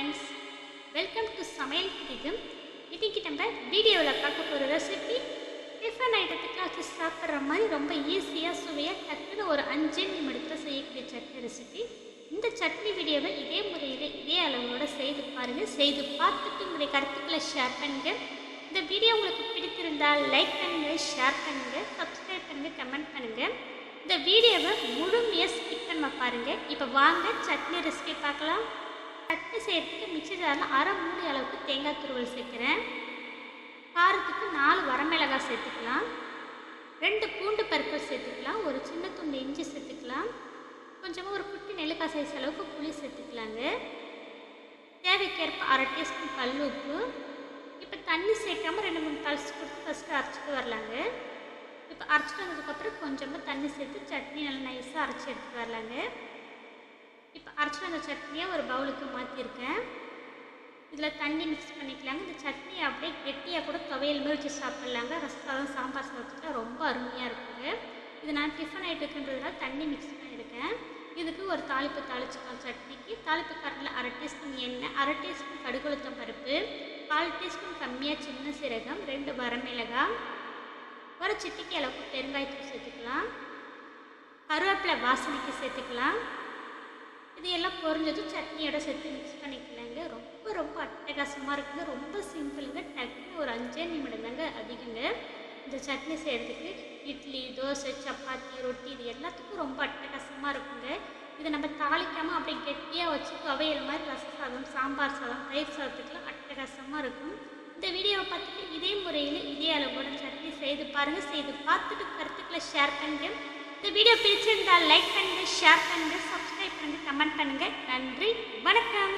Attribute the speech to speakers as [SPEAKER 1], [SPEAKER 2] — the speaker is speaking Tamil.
[SPEAKER 1] ஃப்ரெண்ட்ஸ் வெல்கம் டு சமையல் பிடிக்கும் இன்றைக்கி நம்ம வீடியோவில் பார்க்க போகிற ரெசிபி டிஃபன் ஐட்டத்துக்கு வச்சு சாப்பிட்ற மாதிரி ரொம்ப ஈஸியாக சுவையாக டக்குன்னு ஒரு அஞ்சு நிமிடத்தில் செய்யக்கூடிய சட்னி ரெசிபி இந்த சட்னி வீடியோவை இதே முறையில் இதே அளவோட செய்து பாருங்கள் செய்து பார்த்துட்டு உங்களுடைய கருத்துக்களை ஷேர் பண்ணுங்க. இந்த வீடியோ உங்களுக்கு பிடித்திருந்தால் லைக் பண்ணுங்கள் ஷேர் பண்ணுங்கள் சப்ஸ்கிரைப் பண்ணுங்கள் கமெண்ட் பண்ணுங்கள் இந்த வீடியோவை முழுமையாக ஸ்கிப் பண்ண பாருங்க. இப்போ வாங்க சட்னி ரெசிபி பார்க்கலாம். சேர்த்துட்டு மிக்சி ஜாரில் அரை மூடி அளவுக்கு தேங்காய் துருவல் சேர்க்குறேன். காரத்துக்கு நாலு வரமிளகாய் சேர்த்துக்கலாம். ரெண்டு பூண்டு பருப்பு சேர்த்துக்கலாம். ஒரு சின்ன துண்டு இஞ்சி சேர்த்துக்கலாம். கொஞ்சமாக ஒரு குட்டி நெல்லுக்காய் சைஸ் அளவுக்கு புளி சேர்த்துக்கலாங்க. தேவைக்கேற்ப அரை டீஸ்பூன் கல் உப்பு. இப்போ தண்ணி சேர்க்காம ரெண்டு மூணு பல்ஸ் கொடுத்து ஃபஸ்ட்டு அரைச்சிட்டு வரலாங்க. இப்போ அரைச்சிட்டு வந்ததுக்கப்புறம் கொஞ்சமாக தண்ணி சேர்த்து சட்னி நல்லா நைஸாக அரைச்சி எடுத்துட்டு வரலாங்க. இப்போ அரைச்சிட்டு வந்த சட்னியை ஒரு பவுலுக்கு மாற்றிருக்கேன் இதில் தண்ணி மிக்ஸ் பண்ணிக்கலாங்க. இந்த சட்னி அப்படியே கெட்டியாக கூட துவையல் மாதிரி வச்சு சாப்பிட்லாங்க. ரசம் சாம்பார் சாப்பிட்டுக்கலாம் ரொம்ப அருமையாக இருக்குங்க இது நான் டிஃபன் ஐட்டுக்குன்றதுனால தண்ணி மிக்ஸ் பண்ணியிருக்கேன். இதுக்கு ஒரு தாளிப்பு தாளிச்சுக்கலாம் சட்னிக்கு. தாளிப்பு காரத்தில் அரை டீஸ்பூன் எண்ணெய் அரை டீஸ்பூன் கடுகுளுத்தம் பருப்பு கால் டீஸ்பூன் கம்மியாக சின்ன சீரகம் ரெண்டு வரமிளகாய் ஒரு சிட்டிக்கு அளவுக்கு பெருங்காயத்தூள் சேர்த்துக்கலாம். கருவேப்பிலை வாசனைக்கு சேர்த்துக்கலாம். இது எல்லாம் பொரிஞ்சதும் சட்னியோட சேர்த்து மிக்ஸ் பண்ணிக்கலாங்க. ரொம்ப ரொம்ப அட்டகாசமாக இருக்குங்க. ரொம்ப சிம்பிளுங்க. டக்குன்னு ஒரு அஞ்சே நிமிடம் தாங்க அதிகங்க. இந்த சட்னி செய்கிறதுக்கு இட்லி தோசை சப்பாத்தி ரொட்டி இது எல்லாத்துக்கும் ரொம்ப அட்டகாசமாக இருக்குங்க. இதை நம்ம தாளிக்காமல் அப்படியே கெட்டியாக வச்சு துவையல் மாதிரி ரச சாதம் சாம்பார் சாதம் தயிர் சாதத்துக்குலாம் அட்டகாசமாக இருக்கும். இந்த வீடியோவை பார்த்துட்டு இதே முறையில் இதே அளவோட சட்னி செய்து பாருங்கள் செய்து பார்த்துட்டு கருத்துக்களை ஷேர் பண்ணுங்க. இந்த வீடியோ பிடிச்சிருந்தால் லைக் பண்ணுங்கள் ஷேர் பண்ணுங்கள் பண்ணுங்கள் கமெண்ட் பண்ணுங்கள் நன்றி. வணக்கம்.